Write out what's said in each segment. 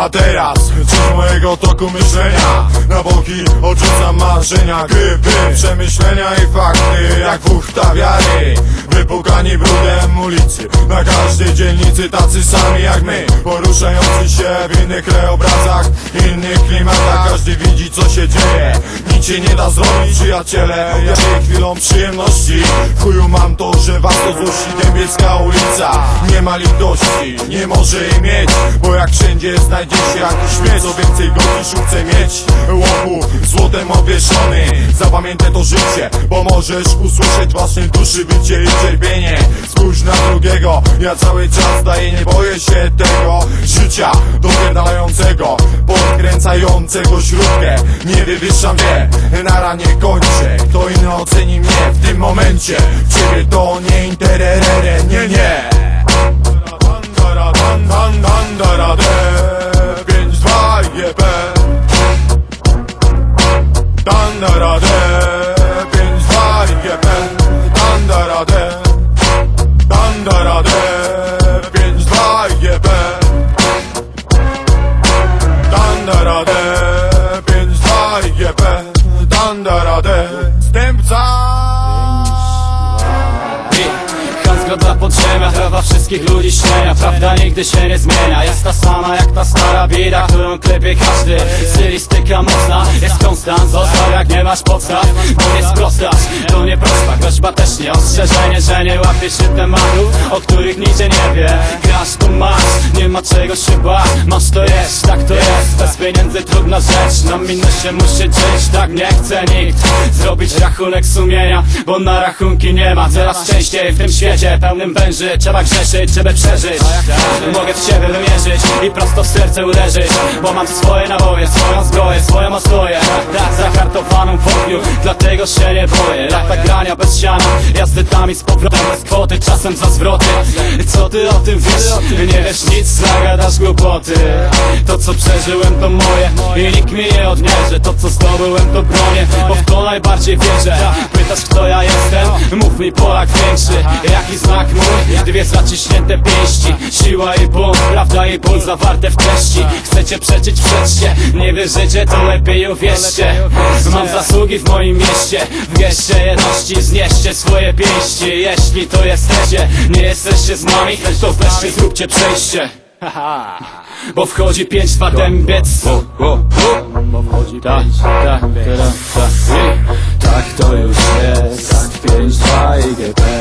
A teraz część mojego toku myślenia? Na boki odrzucam marzenia Grypy, przemyślenia i fakty Jak buchta wiary. Wypukani brudem ulicy Na każdej dzielnicy tacy sami jak my. Poruszający się w innych krajobrazach Innych klimatach. Każdy widzi co się dzieje. Nic się nie da zrobić przyjaciele. Ja chwilą przyjemności. Chuju mam to, że was to złości Ulica. Nie ma litości, nie może jej mieć Bo jak wszędzie znajdzie się jakiś śmieć Co więcej go niż chce mieć. Łopu złotem obwieszony. Zapamiętaj to życie Bo możesz usłyszeć własnej duszy Bycie i cierpienie. Spójrz na drugiego. Ja cały czas daję, nie boję się tego Życia dopierdalającego Podkręcającego śrubkę Nie wywyższam wie Na ranie kończę Kto inny oceni mnie w tym momencie Ciebie to nie intererere, nie nie Dandara, dan, dan, dandara, 5-2 Dla podziemia, trawa wszystkich ludzi śmieja Prawda nigdy się nie zmienia. Jest ta sama jak ta stara bida, którą klepie każdy. Stylistyka mocna, jest konstant Zostaw jak nie masz podstaw, bo nie sprostasz To nie prośba, groźba też nie Ostrzeżenie, że nie łapiesz się tematów O których nikt nie wie. Grasz tu masz, nie ma czego się bać. Masz to jest, tak to jest. Bez pieniędzy trudna rzecz Na minus się musi żyć, tak nie chce nikt Zrobić rachunek sumienia, bo na rachunki nie ma. Coraz częściej w tym świecie pełnym węży. Trzeba grzeszyć, żeby przeżyć. Mogę w siebie wymierzyć i prosto w serce uderzyć Bo mam swoje naboje, swoją zbroję, swoją ostoję Tak zahartowaną w ogniu, dlatego się nie boję? Lata grania bez siana, jazdy tam i z powrotem Bez kwoty, czasem za zwroty. Co ty o tym wiesz? Nie wiesz nic, zagadasz głupoty. To co przeżyłem to moje i nikt mi nie odmierzy. To co zdobyłem to bronię, bo w to najbardziej wierzę. Pytasz kto ja jestem? Mów mi Polak większy. Jaki znak mój? Dwie zaciśnięte pięści. Siła i bunt, prawda i ból zawarte w treści. Chcecie przeczyć przeczcie Nie wierzycie, to lepiej uwierzcie. Mam zasługi w moim mieście W geście jedności znieście swoje pięści. Jeśli to jesteście, nie jesteście z nami To wreszcie zróbcie przejście. Bo wchodzi 5-2 dębiec Bo wchodzi tak, tak, teraz, tak Tak to już jest. 5-2 IGP Tak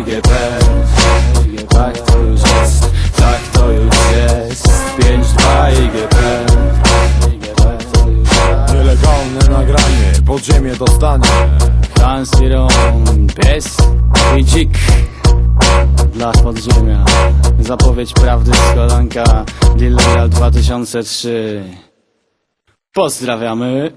IGP Tak to już jest Tak to już jest. 5-2 IGP Nielegalne nagranie, podziemie dostanie. Hans Iron, pies i dzik. Dla podziemia Zapowiedź prawdy z kolanka. Lilleral 2003 Pozdrawiamy